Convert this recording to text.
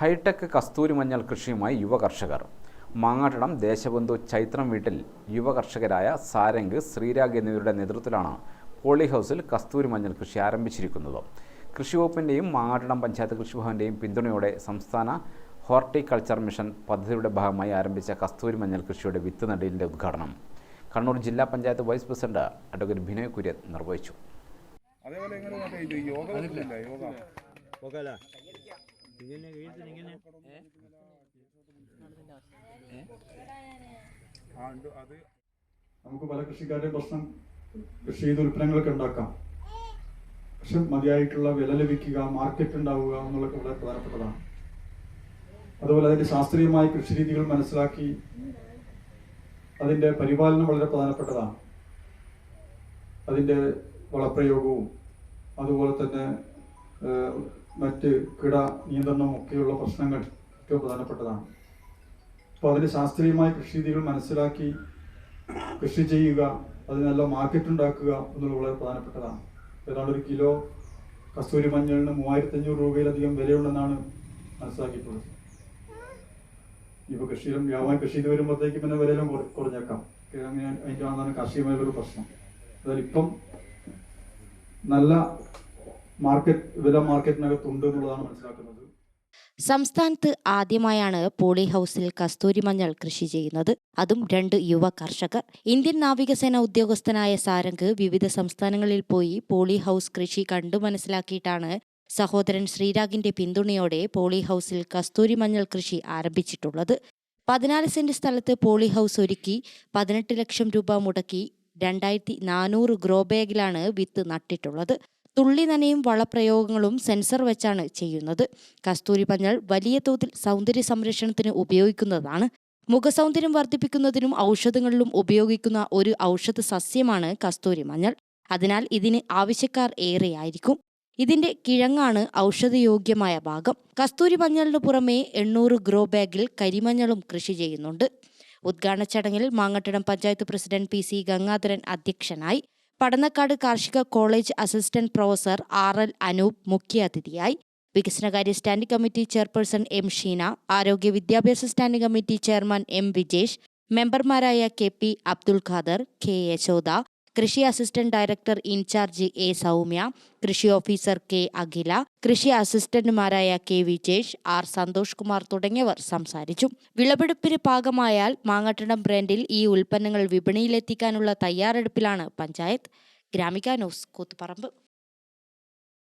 Hi tech കസ്തൂരി മഞ്ഞൾ കൃഷിയുമായി യുവ കർഷകർ മാങ്ങാട്ടടം ദേശബന്ധു ചൈത്രം വീട്ടിൽ യുവ കർഷകരായ സാരംഗ് ശ്രീരാഗ് എന്നിവരുടെ നേതൃത്വത്തിലാണ് പോളി ഹൗസിൽ കസ്തൂരി മഞ്ഞൾ കൃഷി ആരംഭിച്ചിരിക്കുന്നത്. കൃഷി വകുപ്പിന്റെയും മാങ്ങാട്ടടം പഞ്ചായത്ത് കൃഷിഭവന്റെയും പിന്തുണയോടെ സംസ്ഥാന ഹോർട്ടിക്കൾച്ചർ മിഷൻ പദ്ധതിയുടെ ഭാഗമായി ആരംഭിച്ച കസ്തൂരി മഞ്ഞൾ കൃഷിയുടെ വിത്ത് നടീലിന്റെ ഉദ്ഘാടനം. കണ്ണൂർ ജില്ലാ panchayat vice president advocate Binoy Kurian നിർവഹിച്ചു. അതേപോലെ ഇങ്ങനെ ഇങ്ങനെ അത് നമുക്ക് പല കൃഷിക്കാരുടെ പ്രശ്നം കൃഷി ചെയ്ത് ഉൽപ്പന്നങ്ങളൊക്കെ ഉണ്ടാക്കാം. പക്ഷെ മതിയായിട്ടുള്ള വില ലഭിക്കുക മാർക്കറ്റ് ഉണ്ടാവുക എന്നുള്ളതൊക്കെ വളരെ പ്രധാനപ്പെട്ടതാണ്. അതുപോലെ അതിന്റെ ശാസ്ത്രീയമായ കൃഷി രീതികൾ മനസ്സിലാക്കി അതിന്റെ പരിപാലനം വളരെ പ്രധാനപ്പെട്ടതാണ്. അതിന്റെ വളപ്രയോഗവും അതുപോലെ തന്നെ മറ്റ് കിട നിയന്ത്രണം ഒക്കെയുള്ള പ്രശ്നങ്ങൾ ഏറ്റവും പ്രധാനപ്പെട്ടതാണ്. അപ്പോൾ അതിന് ശാസ്ത്രീയമായ കൃഷിരീതികൾ മനസ്സിലാക്കി കൃഷി ചെയ്യുക അതിന് നല്ല മാർക്കറ്റ് ഉണ്ടാക്കുക എന്നുള്ളത് വളരെ പ്രധാനപ്പെട്ടതാണ്. ഏതാണ്ട് ഒരു കിലോ കസ്തൂരി മഞ്ഞളിന് മൂവായിരത്തി അഞ്ഞൂറ് രൂപയിലധികം വിലയുണ്ടെന്നാണ് മനസ്സിലാക്കിയിട്ടുള്ളത്. ഇപ്പോൾ കൃഷിയിലും വ്യാപാര കൃഷി ചെയ്ത് വരുമ്പോഴത്തേക്കും പിന്നെ വിലയിലും കുറ- കുറഞ്ഞേക്കാം. അങ്ങനെ അതിന്റെ ആണെന്നാണ് കാർഷികമായൊരു പ്രശ്നം. അതായത് ഇപ്പം നല്ല മാർക്കറ്റ് വില മനസ്സിലാക്കുന്നത്. സംസ്ഥാനത്ത് ആദ്യമായാണ് പോളി ഹൗസിൽ കസ്തൂരി മഞ്ഞൾ കൃഷി ചെയ്യുന്നത്. അതും രണ്ട് യുവ കർഷകർ. ഇന്ത്യൻ നാവികസേന ഉദ്യോഗസ്ഥനായ സാരംഗ് വിവിധ സംസ്ഥാനങ്ങളിൽ പോയി പോളി ഹൗസ് കൃഷി കണ്ടു മനസ്സിലാക്കിയിട്ടാണ് സഹോദരൻ ശ്രീരാഗിന്റെ പിന്തുണയോടെ പോളി ഹൗസിൽ കസ്തൂരി മഞ്ഞൾ കൃഷി ആരംഭിച്ചിട്ടുള്ളത്. പതിനാല് സെന്റ് സ്ഥലത്ത് പോളി ഹൗസ് ഒരുക്കി പതിനെട്ട് ലക്ഷം രൂപ മുടക്കി രണ്ടായിരത്തി നാനൂറ് ഗ്രോ ബാഗിലാണ് വിത്ത് നട്ടിട്ടുള്ളത്. തുള്ളി നനയും വളപ്രയോഗങ്ങളും സെൻസർ വെച്ചാണ് ചെയ്യുന്നത്. കസ്തൂരി മഞ്ഞൾ വലിയ തോതിൽ സൗന്ദര്യ സംരക്ഷണത്തിന് ഉപയോഗിക്കുന്നതാണ്. മുഖസൗന്ദര്യം വർദ്ധിപ്പിക്കുന്നതിനും ഔഷധങ്ങളിലും ഉപയോഗിക്കുന്ന ഒരു ഔഷധ സസ്യമാണ് കസ്തൂരി മഞ്ഞൾ. അതിനാൽ ഇതിന് ആവശ്യക്കാർ ഏറെയായിരിക്കും. ഇതിന്റെ കിഴങ്ങാണ് ഔഷധയോഗ്യമായ ഭാഗം. കസ്തൂരി മഞ്ഞളിന് പുറമെ എണ്ണൂറ് ഗ്രോ ബാഗിൽ കരിമഞ്ഞളും കൃഷി ചെയ്യുന്നുണ്ട്. ഉദ്ഘാടന ചടങ്ങിൽ Mangattidam panchayat president P C Gangadharan അധ്യക്ഷനായി. പടന്നക്കാട് കാർഷിക college assistant professor R L Anoop മുഖ്യാതിഥിയായി വികസനകാര്യ standing committee chairperson M Sheena ആരോഗ്യ വിദ്യാഭ്യാസ standing committee chairman M Vijesh മെമ്പർമാരായ K P Abdul Khader K Yashoda കൃഷി assistant director incharge A Soumya കൃഷി officer K Akhila കൃഷി അസിസ്റ്റന്റുമാരായ കെ വിജേഷ് ആർ സന്തോഷ് കുമാർ തുടങ്ങിയവർ സംസാരിച്ചു. വിളവെടുപ്പിന് പാകമായാൽ മാങ്ങാട്ടണം ബ്രാൻഡിൽ ഈ ഉൽപ്പന്നങ്ങൾ വിപണിയിലെത്തിക്കാനുള്ള തയ്യാറെടുപ്പിലാണ് പഞ്ചായത്ത്. ഗ്രാമിക ന്യൂസ് കൂത്തുപറമ്പ്.